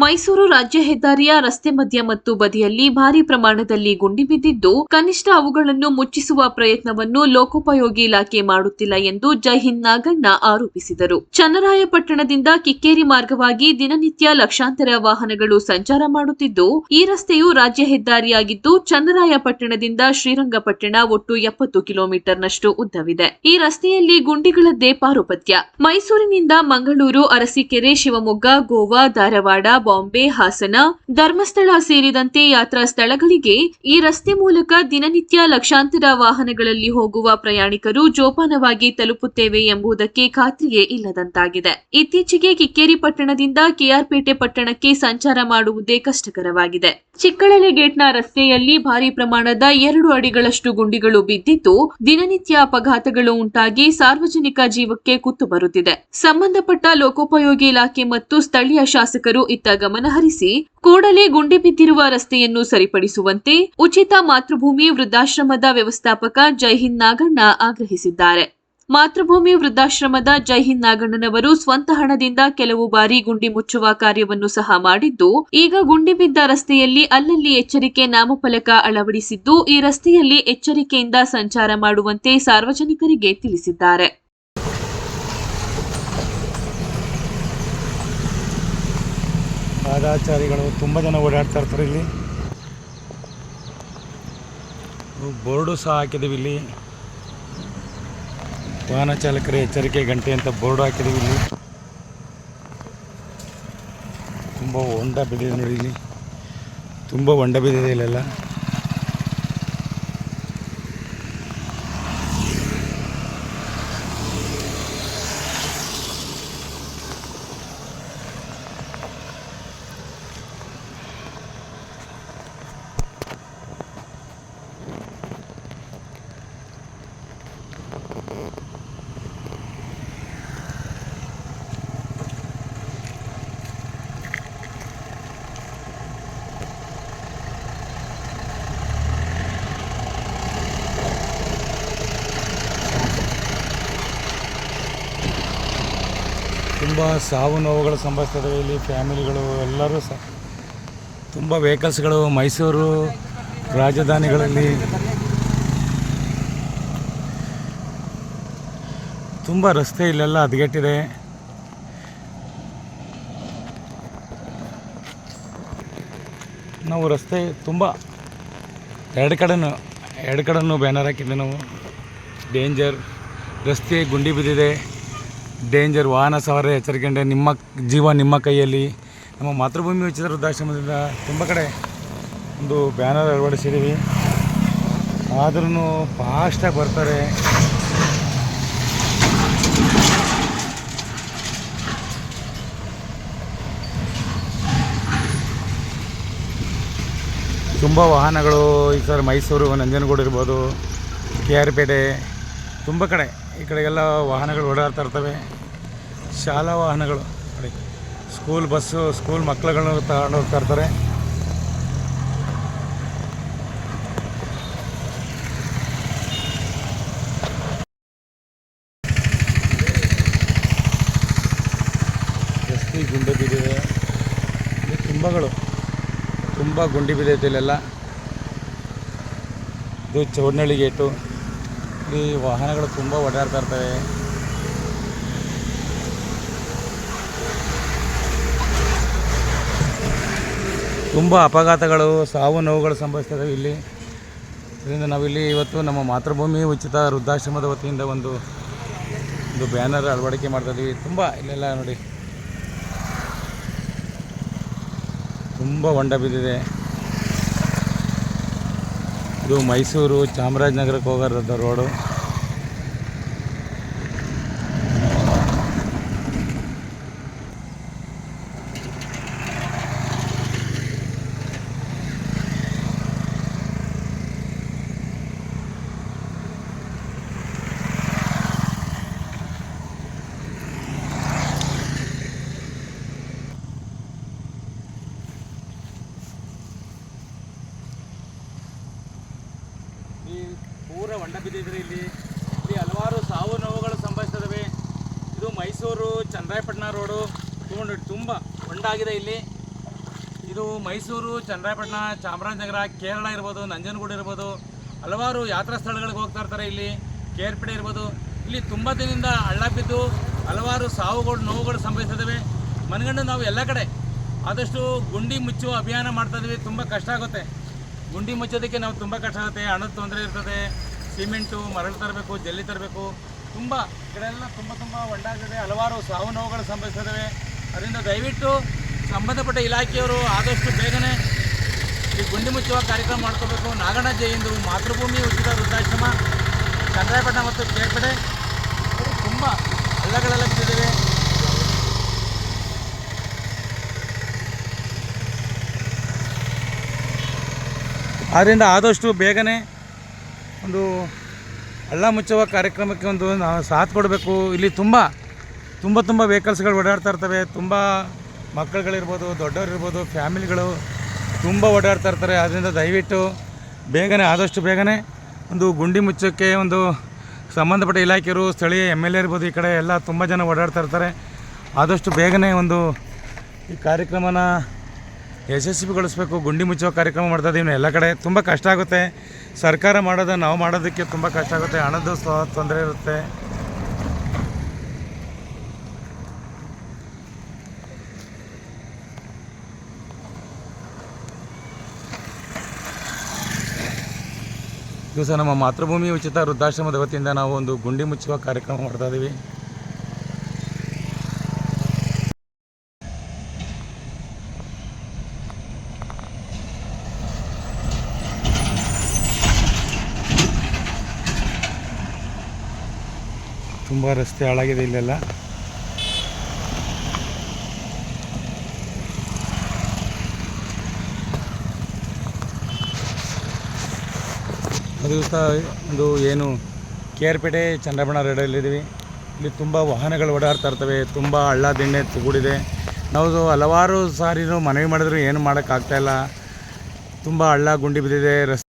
ಮೈಸೂರು ರಾಜ್ಯ ಹೆದ್ದಾರಿಯ ರಸ್ತೆ ಮಧ್ಯ ಮತ್ತು ಬದಿಯಲ್ಲಿ ಭಾರಿ ಪ್ರಮಾಣದಲ್ಲಿ ಗುಂಡಿ ಬಿದ್ದಿದ್ದು, ಕನಿಷ್ಠ ಅವುಗಳನ್ನು ಮುಚ್ಚಿಸುವ ಪ್ರಯತ್ನವನ್ನು ಲೋಕೋಪಯೋಗಿ ಇಲಾಖೆ ಮಾಡುತ್ತಿಲ್ಲ ಎಂದು ಜೈಹಿಂದ್ ನಾಗಣ್ಣ ಆರೋಪಿಸಿದರು. ಚನ್ನರಾಯಪಟ್ಟಣದಿಂದ ಕಿಕ್ಕೇರಿ ಮಾರ್ಗವಾಗಿ ದಿನನಿತ್ಯ ಲಕ್ಷಾಂತರ ವಾಹನಗಳು ಸಂಚಾರ ಮಾಡುತ್ತಿದ್ದು, ಈ ರಸ್ತೆಯು ರಾಜ್ಯ ಹೆದ್ದಾರಿಯಾಗಿದ್ದು, ಚನ್ನರಾಯಪಟ್ಟಣದಿಂದ ಶ್ರೀರಂಗಪಟ್ಟಣ ಒಟ್ಟು ಎಪ್ಪತ್ತು ಕಿಲೋಮೀಟರ್ನಷ್ಟು ಉದ್ದವಿದೆ. ಈ ರಸ್ತೆಯಲ್ಲಿ ಗುಂಡಿಗಳದ್ದೇ ಪಾರುಪತ್ಯ. ಮೈಸೂರಿನಿಂದ ಮಂಗಳೂರು, ಅರಸೀಕೆರೆ, ಶಿವಮೊಗ್ಗ, ಗೋವಾ, ಧಾರವಾಡ ಬಾಂಬೆ, ಹಾಸನ, ಧರ್ಮಸ್ಥಳ ಸೇರಿದಂತೆ ಯಾತ್ರಾ ಸ್ಥಳಗಳಿಗೆ ಈ ರಸ್ತೆ ಮೂಲಕ ದಿನನಿತ್ಯ ಲಕ್ಷಾಂತರ ವಾಹನಗಳಲ್ಲಿ ಹೋಗುವ ಪ್ರಯಾಣಿಕರು ಜೋಪಾನವಾಗಿ ತಲುಪುತ್ತೇವೆ ಎಂಬುದಕ್ಕೆ ಖಾತ್ರಿಯೇ ಇಲ್ಲದಂತಾಗಿದೆ. ಇತ್ತೀಚೆಗೆ ಕಿಕ್ಕೇರಿ ಪಟ್ಟಣದಿಂದ ಕೆಆರ್ಪೇಟೆ ಪಟ್ಟಣಕ್ಕೆ ಸಂಚಾರ ಮಾಡುವುದೇ ಕಷ್ಟಕರವಾಗಿದೆ. ಚಿಕ್ಕಳಲೆ ಗೇಟ್ನ ರಸ್ತೆಯಲ್ಲಿ ಭಾರಿ ಪ್ರಮಾಣದ ಎರಡು ಅಡಿಗಳಷ್ಟು ಗುಂಡಿಗಳು ಬಿದ್ದಿದ್ದು, ದಿನನಿತ್ಯ ಅಪಘಾತಗಳು ಉಂಟಾಗಿ ಸಾರ್ವಜನಿಕ ಜೀವಕ್ಕೆ ಕುತ್ತು ಬರುತ್ತಿದೆ. ಸಂಬಂಧಪಟ್ಟ ಲೋಕೋಪಯೋಗಿ ಇಲಾಖೆ ಮತ್ತು ಸ್ಥಳೀಯ ಶಾಸಕರು ಇತ್ತ ಗಮನ ಹರಿಸಿ ಕೂಡಲೇ ಗುಂಡಿ ಬಿದ್ದಿರುವ ರಸ್ತೆಯನ್ನು ಸರಿಪಡಿಸುವಂತೆ ಉಚಿತ ಮಾತೃಭೂಮಿ ವೃದ್ಧಾಶ್ರಮದ ವ್ಯವಸ್ಥಾಪಕ ಜೈಹಿಂದ್ ನಾಗಣ್ಣ ಆಗ್ರಹಿಸಿದ್ದಾರೆ. ಮಾತೃಭೂಮಿ ವೃದ್ಧಾಶ್ರಮದ ಜೈಹಿಂದ್ ನಾಗಣ್ಣನವರು ಸ್ವಂತ ಹಣದಿಂದ ಕೆಲವು ಬಾರಿ ಗುಂಡಿ ಮುಚ್ಚುವ ಕಾರ್ಯವನ್ನು ಸಹ ಮಾಡಿದ್ದು, ಈಗ ಗುಂಡಿ ಬಿದ್ದ ರಸ್ತೆಯಲ್ಲಿ ಅಲ್ಲಲ್ಲಿ ಎಚ್ಚರಿಕೆ ನಾಮಫಲಕ ಅಳವಡಿಸಿದ್ದು, ಈ ರಸ್ತೆಯಲ್ಲಿ ಎಚ್ಚರಿಕೆಯಿಂದ ಸಂಚಾರ ಮಾಡುವಂತೆ ಸಾರ್ವಜನಿಕರಿಗೆ ತಿಳಿಸಿದ್ದಾರೆ. ಪಾದಾಚಾರಿಗಳು ತುಂಬ ಜನ ಓಡಾಡ್ತಾ ಇರ್ತಾರೆ ಇಲ್ಲಿ. ಬೋರ್ಡು ಸಹ ಹಾಕಿದ್ದೀವಿ ಇಲ್ಲಿ. ವಾಹನ ಚಾಲಕರ ಎಚ್ಚರಿಕೆ ಗಂಟೆ ಅಂತ ಬೋರ್ಡ್ ಹಾಕಿದ್ದೀವಿ ಇಲ್ಲಿ. ತುಂಬ ಹೊಂಡ ಬಿದ್ದಿದೆ ನೋಡಿ ಇಲ್ಲಿ. ತುಂಬ ಹೊಂಡ ಬಿದ್ದಿದೆ ಇಲ್ಲೆಲ್ಲ. ತುಂಬ ಸಾವು ನೋವುಗಳು ಸಂಭವಿಸ್ತದೆ. ಇಲ್ಲಿ ಫ್ಯಾಮಿಲಿಗಳು ಎಲ್ಲರೂ ಸಹ ತುಂಬ ವೆಹಿಕಲ್ಸ್ಗಳು ಮೈಸೂರು ರಾಜಧಾನಿಗಳಲ್ಲಿ ತುಂಬ ರಸ್ತೆ ಇಲ್ಲೆಲ್ಲ ಹದಗೆಟ್ಟಿದೆ. ನಾವು ರಸ್ತೆ ತುಂಬ ಎರಡು ಕಡೆನೂ ಎರಡು ಕಡೆನೂ ಬ್ಯಾನರ್ ಹಾಕಿದ್ದೆ ನಾವು. ಡೇಂಜರ್ ರಸ್ತೆ ಗುಂಡಿ ಬಿದ್ದಿದೆ. ಡೇಂಜರ್ ವಾಹನ ಸವಾರ ಎಚ್ಚರಿಕೆಂಡೆ ನಿಮ್ಮ ಜೀವ ನಿಮ್ಮ ಕೈಯಲ್ಲಿ, ನಮ್ಮ ಮಾತೃಭೂಮಿ ಉಚಿತ ವೃದ್ಧಾಶ್ರಮದಿಂದ ತುಂಬ ಕಡೆ ಒಂದು ಬ್ಯಾನರ್ ಅಳವಡಿಸಿದ್ದೀವಿ. ಆದ್ರೂ ಫಾಸ್ಟಾಗಿ ಬರ್ತಾರೆ. ತುಂಬ ವಾಹನಗಳು ಈ ಸರ್ ಮೈಸೂರು, ನಂಜನಗೂಡು ಇರ್ಬೋದು, ಕೆ ಆರ್ ಪೇಟೆ, ತುಂಬ ಕಡೆ ಈ ಕಡೆಗೆಲ್ಲ ವಾಹನಗಳು ಓಡಾಡ್ತಾ ಇರ್ತವೆ. ಶಾಲಾ ವಾಹನಗಳು ನೋಡಿ ಸ್ಕೂಲ್ ಬಸ್ಸು ಸ್ಕೂಲ್ ಮಕ್ಕಳುಗಳನ್ನು ತಗೊಂಡು ಹೋಗ್ತಾ ಇರ್ತಾರೆ. ರಸ್ತೆ ಗುಂಡಿ ಬಿದ್ದಿದೆ. ತುಂಬಗಳು, ತುಂಬ ಗುಂಡಿ ಬಿದ್ದೈತೆ ಇಲ್ಲೆಲ್ಲ. ಇದು ಚೌಡ್ನಳ್ಳಿ ಗೇಟು ಇಲ್ಲಿ ವಾಹನಗಳು ತುಂಬ ಓಡಾಡ್ತಾ ಇರ್ತವೆ. ತುಂಬ ಅಪಘಾತಗಳು, ಸಾವು ನೋವುಗಳು ಸಂಭವಿಸ್ತವೆ ಇಲ್ಲಿ. ಇದರಿಂದ ನಾವಿಲ್ಲಿ ಇವತ್ತು ನಮ್ಮ ಮಾತೃಭೂಮಿ ಉಚಿತ ವೃದ್ಧಾಶ್ರಮದ ವತಿಯಿಂದ ಒಂದು ಒಂದು ಬ್ಯಾನರ್ ಅಳವಡಿಕೆ ಮಾಡ್ತಾ ಇದ್ದೀವಿ ತುಂಬ ಇಲ್ಲೆಲ್ಲ ನೋಡಿ. ತುಂಬ ಹೊಂಡ ಬಿದ್ದಿದೆ. ಇದು ಮೈಸೂರು ಚಾಮರಾಜನಗರಕ್ಕೆ ಹೋಗೋರದ ರೋಡು ಈ ಪೂರ ಹೊಂಡ ಬಿದ್ದಿದ್ರೆ ಇಲ್ಲಿ. ಇಲ್ಲಿ ಹಲವಾರು ಸಾವು ನೋವುಗಳು ಸಂಭವಿಸ್ತದವೆ. ಇದು ಮೈಸೂರು ಚಂದ್ರಾಯಪಟ್ಟಣ ರೋಡು. ತುಂಬ ತುಂಬ ಹೊಂಡ ಆಗಿದೆ ಇಲ್ಲಿ. ಇದು ಮೈಸೂರು ಚಂದ್ರಾಯಪಟ್ಟಣ ಚಾಮರಾಜನಗರ, ಕೇರಳ ಇರ್ಬೋದು, ನಂಜನಗೂಡು ಇರ್ಬೋದು. ಹಲವಾರು ಯಾತ್ರಾ ಸ್ಥಳಗಳಿಗೆ ಹೋಗ್ತಾ ಇರ್ತಾರೆ ಇಲ್ಲಿ. ಕೇರ್ಪಡೆ ಇರ್ಬೋದು. ಇಲ್ಲಿ ತುಂಬ ದಿನದಿಂದ ಹಳ್ಳ ಬಿದ್ದು ಹಲವಾರು ಸಾವುಗಳು, ನೋವುಗಳು ಸಂಭವಿಸಿದವೆ ಮನಗಂಡು ನಾವು ಎಲ್ಲ ಕಡೆ ಆದಷ್ಟು ಗುಂಡಿ ಮುಚ್ಚುವ ಅಭಿಯಾನ ಮಾಡ್ತಾ ಇದ್ವಿ. ತುಂಬ ಕಷ್ಟ ಆಗುತ್ತೆ. ಗುಂಡಿ ಮುಚ್ಚೋದಕ್ಕೆ ನಾವು ತುಂಬ ಕಷ್ಟ ಆಗುತ್ತೆ. ಹಣದ ತೊಂದರೆ ಇರ್ತದೆ. ಸಿಮೆಂಟು, ಮರಳು ತರಬೇಕು, ಜಲ್ಲಿ ತರಬೇಕು, ತುಂಬ ಈ ಕಡೆ ಎಲ್ಲ ತುಂಬ ತುಂಬ ಒಂಡಾಗಿದೆ ಹಲವಾರು ಸಾವು ನೋವುಗಳು ಸಂಭವಿಸಿದ್ದಾವೆ ಅದರಿಂದ ದಯವಿಟ್ಟು ಸಂಬಂಧಪಟ್ಟ ಇಲಾಖೆಯವರು ಆದಷ್ಟು ಬೇಗನೆ ಈ ಗುಂಡಿ ಮುಚ್ಚುವ ಕಾರ್ಯಕ್ರಮ ಮಾಡ್ಕೋಬೇಕು. ನಾಗಣ್ಣ ಜೈಂದು ಮಾತೃಭೂಮಿ ಉಚಿತ ವೃದ್ಧಾಶ್ರಮ, ಚಂದ್ರಾಯಪಟ್ಟಣ ಮತ್ತು ಕೇರ್ಪಡೆ. ತುಂಬ ಹಳ್ಳಗಳೆಲ್ಲ ಬಿದ್ದಿದ್ದೇವೆ ಆದ್ದರಿಂದ ಆದಷ್ಟು ಬೇಗನೆ ಒಂದು ಹಳ್ಳ ಮುಚ್ಚುವ ಕಾರ್ಯಕ್ರಮಕ್ಕೆ ಒಂದು ನಾವು ಸಾಥ್ ಕೊಡಬೇಕು. ಇಲ್ಲಿ ತುಂಬ ತುಂಬ ತುಂಬ ವೆಹಿಕಲ್ಸ್ಗಳು ಓಡಾಡ್ತಾ ಇರ್ತವೆ. ತುಂಬ ಮಕ್ಕಳುಗಳಿರ್ಬೋದು, ದೊಡ್ಡವರಿರ್ಬೋದು, ಫ್ಯಾಮಿಲಿಗಳು ತುಂಬ ಓಡಾಡ್ತಾ ಇರ್ತಾರೆ. ಆದ್ದರಿಂದ ದಯವಿಟ್ಟು ಬೇಗನೆ, ಆದಷ್ಟು ಬೇಗನೆ ಒಂದು ಗುಂಡಿ ಮುಚ್ಚೋಕ್ಕೆ ಒಂದು ಸಂಬಂಧಪಟ್ಟ ಇಲಾಖೆಯರು ಸ್ಥಳೀಯ ಎಂ ಎಲ್ ಎ ಇರ್ಬೋದು, ಈ ಕಡೆ ಎಲ್ಲ ತುಂಬ ಜನ ಓಡಾಡ್ತಾ ಇರ್ತಾರೆ. ಆದಷ್ಟು ಬೇಗನೆ ಒಂದು ಈ ಕಾರ್ಯಕ್ರಮನ ಯಶಸ್ವಿಗೊಳಿಸ್ಬೇಕು ಗುಂಡಿ ಮುಚ್ಚುವ ಕಾರ್ಯಕ್ರಮ ಮಾಡ್ತಾ ಇದ್ದೀವಿ ಎಲ್ಲ ಕಡೆ ತುಂಬ ಕಷ್ಟ ಆಗುತ್ತೆ. ಸರ್ಕಾರ ಮಾಡೋದು, ನಾವು ಮಾಡೋದಕ್ಕೆ ತುಂಬ ಕಷ್ಟ ಆಗುತ್ತೆ. ಹಣದ ಸ್ವ ತೊಂದರೆ ಇರುತ್ತೆ. ದಿವಸ ನಮ್ಮ ಮಾತೃಭೂಮಿ ಉಚಿತ ವೃದ್ಧಾಶ್ರಮದ ವತಿಯಿಂದ ನಾವು ಒಂದು ಗುಂಡಿ ಮುಚ್ಚುವ ಕಾರ್ಯಕ್ರಮ ಮಾಡ್ತಾ ಇದ್ದೀವಿ ತುಂಬ ರಸ್ತೆ ಹಾಳಾಗಿದೆ ಇಲ್ಲೆಲ್ಲ. ಅದು ಸಹ ಒಂದು ಏನು ಕೆ ಆರ್ ಪೇಟೆ ಚಂದ್ರಬಣ್ಣ ರೋಡಲ್ಲಿದ್ದೀವಿ. ಇಲ್ಲಿ ತುಂಬ ವಾಹನಗಳು ಓಡಾಡ್ತಾ ಇರ್ತವೆ, ತುಂಬ ಹಳ್ಳ ದಿಣ್ಣೆ ಕೂಡಿದೆ ನಾವು ಹಲವಾರು ಸಾರಿನೂ ಮನವಿ ಮಾಡಿದ್ರು ಏನು ಮಾಡೋಕ್ಕಾಗ್ತಾಯಿಲ್ಲ ತುಂಬ ಹಳ್ಳ ಗುಂಡಿ ಬಿದ್ದಿದೆ, ರಸ್ತೆ